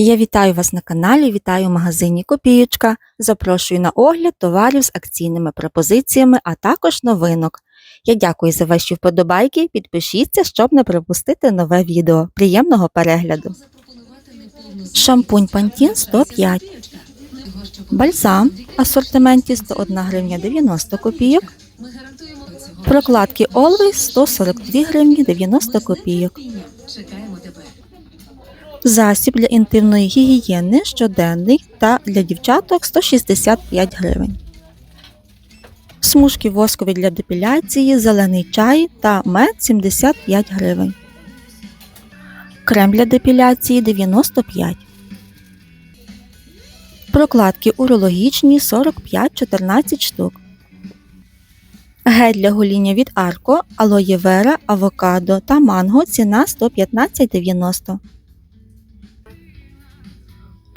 Я вітаю вас на каналі, вітаю в магазині Копієчка. Запрошую на огляд товарів з акційними пропозиціями, а також новинок. Я дякую за ваші вподобайки. Підпишіться, щоб не пропустити нове відео. Приємного перегляду. Шампунь Pantene 105. Бальзам асортименті 101 гривня 90 копійок. Прокладки Always 142 гривні 90 копійок. Засіб для інтимної гігієни щоденний та для дівчаток 165 гривень. Смужки воскові для депіляції, зелений чай та мед 75 гривень. Крем для депіляції 95. Прокладки урологічні 45-14 штук. Гель для гоління від Арко, алоє вера, авокадо та манго ціна 115,90.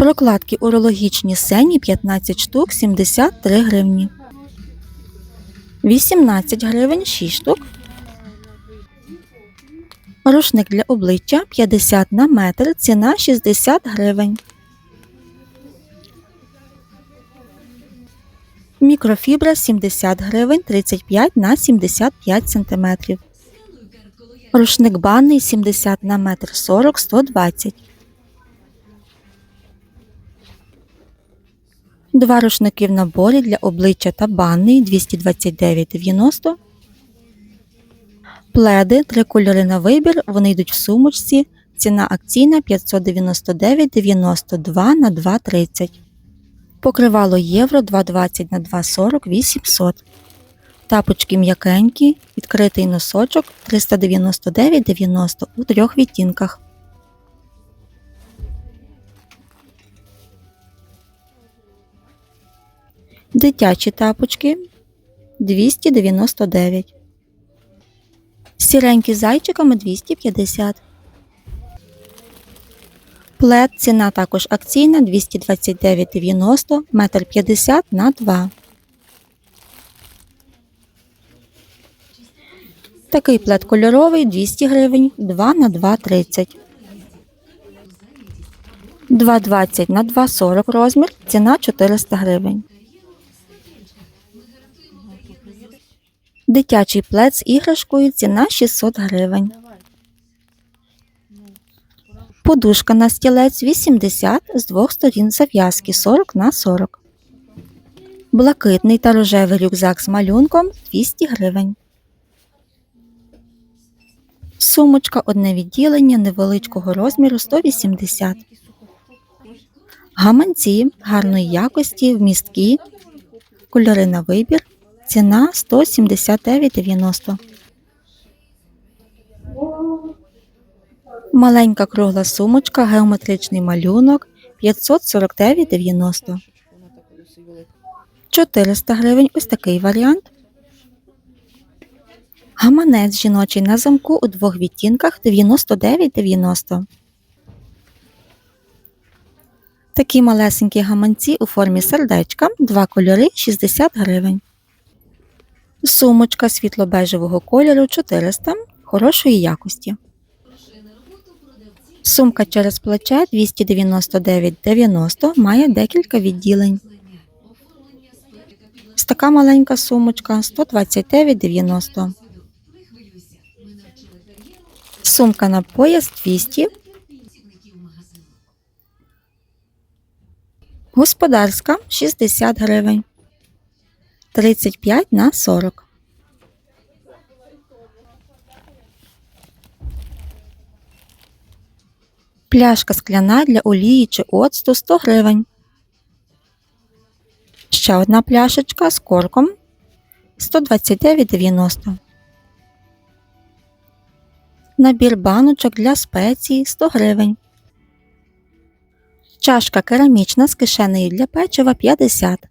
Прокладки урологічні сені 15 штук 73 гривні. 18 гривень 6 штук. Рушник для обличчя 50 на метр, ціна 60 гривень. Мікрофібра 70 гривень 35 на 75 см. Рушник банний 70 на метр 40 120 Два рушники в наборі для обличчя та банний 229,90. Пледи, три кольори на вибір, вони йдуть в сумочці. Ціна акційна 599,92 на 2,30. Покривало євро 2,20 на 2,40 800. Тапочки м'якенькі, відкритий носочок 399,90 у трьох відтінках. Дитячі тапочки 299. Сіренькі зайчиками 250. Плед ціна також акційна 229,90 метр 50 на 2. Такий плед кольоровий 200 гривень 2 на 2,30. 2,20 на 2,40 розмір, ціна 400 гривень. Дитячий плед з іграшкою ціна 600 гривень. Подушка на стілець 80 з двох сторін зав'язки 40 на 40. Блакитний та рожевий рюкзак з малюнком 200 гривень. Сумочка одне відділення невеличкого розміру 180. Гаманці гарної якості, вмісткі, кольори на вибір, ціна 179,90. Маленька кругла сумочка, геометричний малюнок 549,90. 400 гривень ось такий варіант. Гаманець жіночий на замку у двох відтінках 99,90. Такі малесенькі гаманці у формі сердечка, два кольори 60 гривень. Сумочка світло-бежевого кольору 400 хорошої якості. Сумка через плече 299,90 має декілька відділень. Така маленька сумочка 129,90. Сумка на пояс 200. Господарська 60 гривень. 35 на 40. Пляшка скляна для олії чи оцту 100 гривень. Ще одна пляшечка з корком 129,90. Набір баночок для спецій 100 гривень. Чашка керамічна з кишенею для печива 50.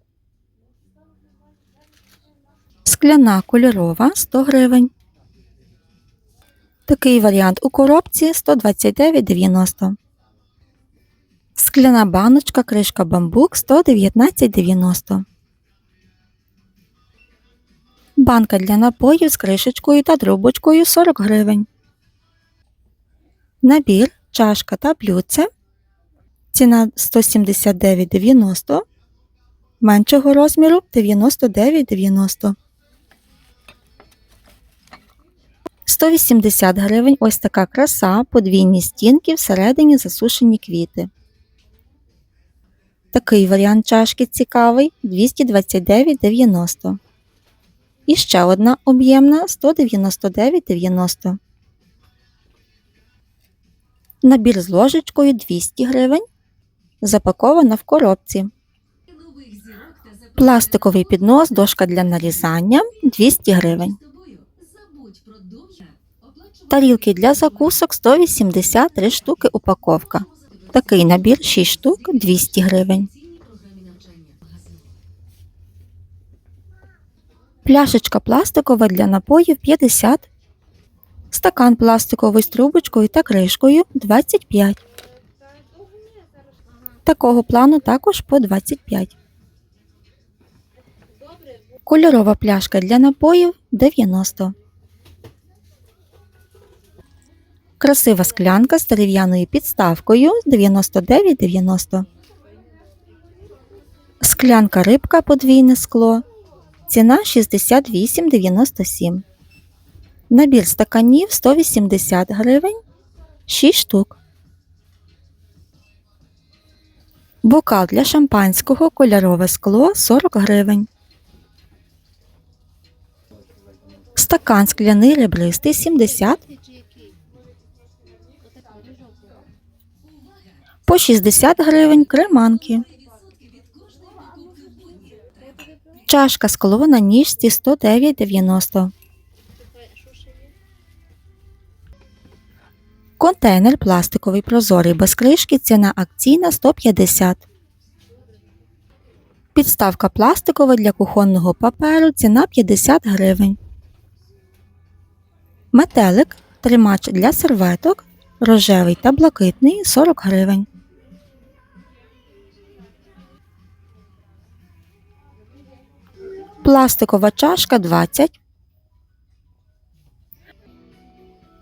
Скляна кольорова 100 гривень. Такий варіант у коробці 129,90. Скляна баночка кришка бамбук 119,90. Банка для напоїв з кришечкою та трубочкою 40 гривень. Набір, чашка та блюдце Ціна 179,90. Меншого розміру 99,90. 180 гривень ось така краса, подвійні стінки, всередині засушені квіти. Такий варіант чашки цікавий 229,90. І ще одна об'ємна 199,90. Набір з ложечкою 200 гривень. Запакована в коробці. Пластиковий піднос, дошка для нарізання 200 гривень. Тарілки для закусок 183 штуки упаковка. Такий набір 6 штук 200 гривень. Пляшечка пластикова для напоїв 50. Стакан пластиковий з трубочкою та кришкою 25. Такого плану також по 25. Кольорова пляшка для напоїв 90. Красива склянка з дерев'яною підставкою 99,90. Склянка рибка подвійне скло. Ціна 68,97. Набір стаканів 180 гривень 6 штук. Бокал для шампанського кольорове скло 40 гривень. Стакан скляний ребристий 70 по 60 гривень креманки. Чашка скло на ніжці 109,90. Контейнер пластиковий прозорий без кришки. Ціна акційна 150. Підставка пластикова для кухонного паперу. Ціна 50 гривень. Метелик. Тримач для серветок. Рожевий та блакитний 40 гривень. Пластикова чашка 20.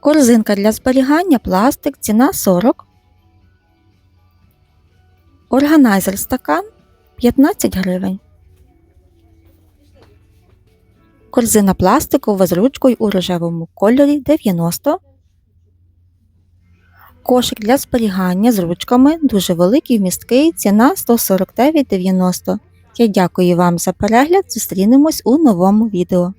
Корзинка для зберігання пластик. Ціна 40. Органайзер стакан 15 гривень. Корзина пластикова з ручкою у рожевому кольорі 90. Кошик для зберігання з ручками дуже великий, вмісткий. Ціна 149,90. Я дякую вам за перегляд. Зустрінемось у новому відео.